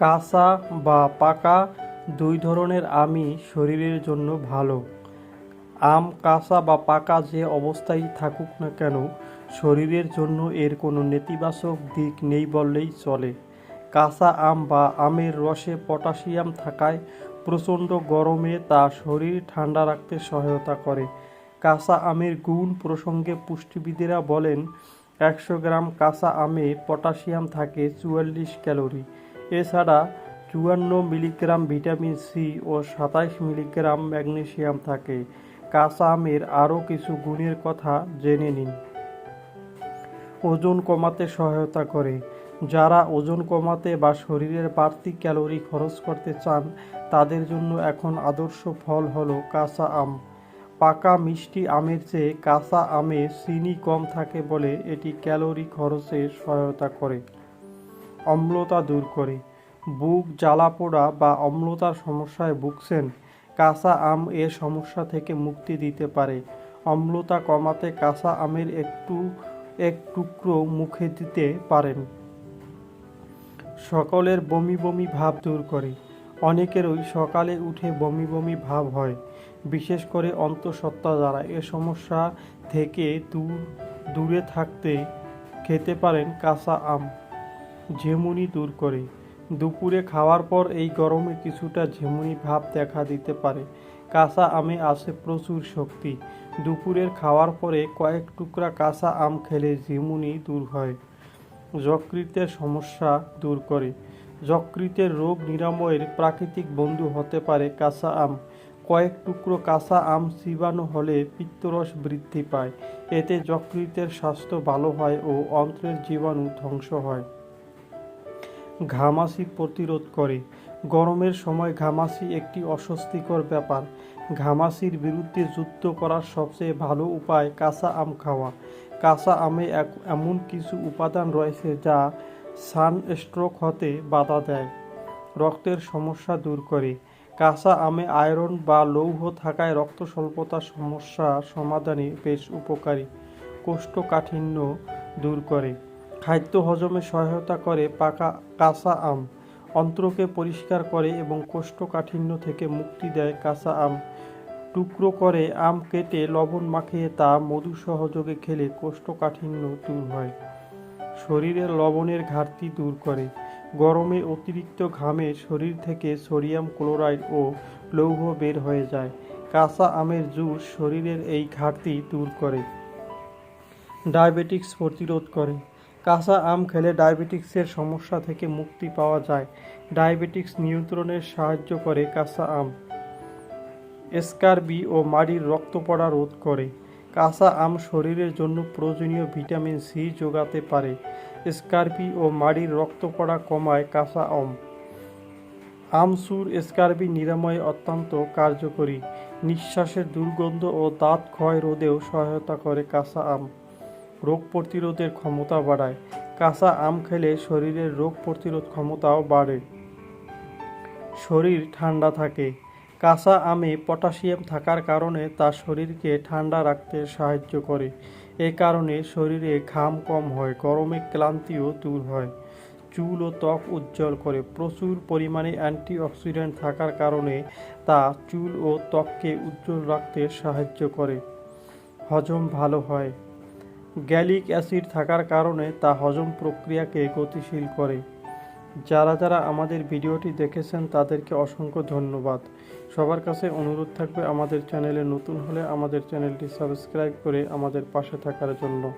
কাঁচা বা পাকা দুই ধরনের আমই শরীরের জন্য ভালো। আম কাঁচা বা পাকা যে অবস্থায় থাকুক না কেন, শরীরের জন্য এর কোনো নেতিবাচক দিক নেই বললেই চলে। কাঁচা আম বা আমের রসে পটাশিয়াম থাকায় প্রচণ্ড গরমে তা শরীর ঠান্ডা রাখতে সহায়তা করে। কাঁচা আমের গুণ প্রসঙ্গে পুষ্টিবিদেরা বলেন, একশো গ্রাম কাঁচা আমে পটাশিয়াম থাকে চুয়াল্লিশ ক্যালোরি। এছাড়া চুয়ান্ন মিলিগ্রাম ভিটামিন সি ও সাতাইশ মিলিগ্রাম ম্যাগনেশিয়াম থাকে। কাঁচা আমের আরও কিছু গুণের কথা জেনে নিন। ওজন কমাতে সহায়তা করে। যারা ওজন কমাতে বা শরীরের বাড়তি ক্যালোরি খরচ করতে চান, তাদের জন্য এখন আদর্শ ফল হলো কাঁচা আম। পাকা মিষ্টি আমের চেয়ে কাঁচা আমে চিনি কম থাকে বলে এটি ক্যালোরি খরচে সহায়তা করে। অম্লতা দূর করে। বুক জ্বালা পোড়া বা অম্লতার সমস্যায় ভুগছেন, কাঁচা আম এ সমস্যা থেকে মুক্তি দিতে পারে। অম্লতা কমাতে কাঁচা আমের একটু, এক টুকরো মুখে দিতে পারেন। সকলের বমি বমি ভাব দূর করে। অনেকেরই সকালে উঠে বমি বমি ভাব হয়, বিশেষ করে অন্তঃসত্ত্বা যারা এ সমস্যা থেকে দূর, দূরে থাকতে খেতে পারেন কাঁচা আম। ঝিমুনি দূর করে। দুপুরে খাওয়ার পর এই গরমে কিছুটা ঝিমুনি ভাব দেখা দিতে পারে। কাঁচা আমে আছে প্রচুর শক্তি। দুপুরের খাওয়ার পরে কয়েক টুকরা কাঁচা আম খেলে ঝিমুনি দূর হয়। যকৃতের সমস্যা দূর করে। যকৃতের রোগ নিরাময়ের প্রাকৃতিক বন্ধু হতে পারে কাঁচা আম। কয়েক টুকরো কাঁচা আম চিবানো হলে পিত্তরস বৃদ্ধি পায়। এতে যকৃতের স্বাস্থ্য ভালো হয় ও অন্ত্রের জীবাণু ধ্বংস হয়। ঘামাচি প্রতিরোধ করে। গরমের সময় ঘামাসি একটি অস্বস্তিকর ব্যাপার। ঘামাসির বিরুদ্ধে যুদ্ধ করার সবচেয়ে ভালো উপায় কাঁচা আম খাওয়া। কাঁচা আমে এমন কিছু উপাদান রয়েছে যা সান স্ট্রোক হতে বাধা দেয়, রক্তের সমস্যা দূর করে। কাঁচা আমে আয়রন বা লৌহ থাকায় রক্ত স্বল্পতার সমস্যা সমাধানে বেশ উপকারী, কোষ্ঠকাঠিন্য দূর করে। খাদ্য হজমে সহায়তা করে পাকা কাঁচা আম। অন্ত্রকে পরিষ্কার করে এবং কোষ্ঠকাঠিন্য থেকে মুক্তি দেয় কাঁচা আম। টুকরো করে আম কেটে লবণ মাখিয়ে তা মধু সহযোগে খেলে কোষ্ঠকাঠিন্য দূর হয়। শরীরের লবণের ঘাটতি দূর করে। গরমে অতিরিক্ত ঘামে শরীর থেকে সোডিয়াম ক্লোরাইড ও লৌহ বের হয়ে যায়। কাঁচা আমের জুস শরীরের এই ঘাটতি দূর করে। ডায়াবেটিক্স প্রতিরোধ করে। কাঁচা আম খেলে ডায়াবেটিক্সের সমস্যা থেকে মুক্তি পাওয়া যায়। ডায়াবেটিক্স নিয়ন্ত্রণে সাহায্য করে কাঁচা আম। স্কারবি ও মাড়ির রক্ত পড়া রোধ করে। কাঁচা আম শরীরের জন্য প্রয়োজনীয় ভিটামিন সি যোগাতে পারে। স্কারবি ও মাড়ির রক্ত পড়া কমায় কাঁচা আম। আমসুর স্কারবি নিরাময়ে অত্যন্ত কার্যকরী। নিঃশ্বাসের দুর্গন্ধ ও দাঁত ক্ষয় রোধেও সহায়তা করে কাঁচা আম। রোগ প্রতিরোধের ক্ষমতা বাড়ায়। কাঁচা আম খেলে শরীরের রোগ প্রতিরোধ ক্ষমতাও বাড়ে। শরীর ঠান্ডা থাকে। কাঁচা আমে পটাশিয়াম থাকার কারণে তা শরীরকে ঠান্ডা রাখতে সাহায্য করে। এ কারণে শরীরে ঘাম কম হয়, গরমে ক্লান্তিও দূর হয়। চুল ও ত্বক উজ্জ্বল করে। প্রচুর পরিমাণে অ্যান্টিঅক্সিডেন্ট থাকার কারণে তা চুল ও ত্বককে উজ্জ্বল রাখতে সাহায্য করে। হজম ভালো হয়। গ্যালিক অ্যাসিড থাকার কারণে তা হজম প্রক্রিয়াকে গতিশীল করে। যারা যারা আমাদের ভিডিওটি দেখেছেন, তাদেরকে অসংখ্য ধন্যবাদ। সবার কাছে অনুরোধ থাকবে আমাদের চ্যানেলে নতুন হলে আমাদের চ্যানেলটি সাবস্ক্রাইব করে আমাদের পাশে থাকার জন্য।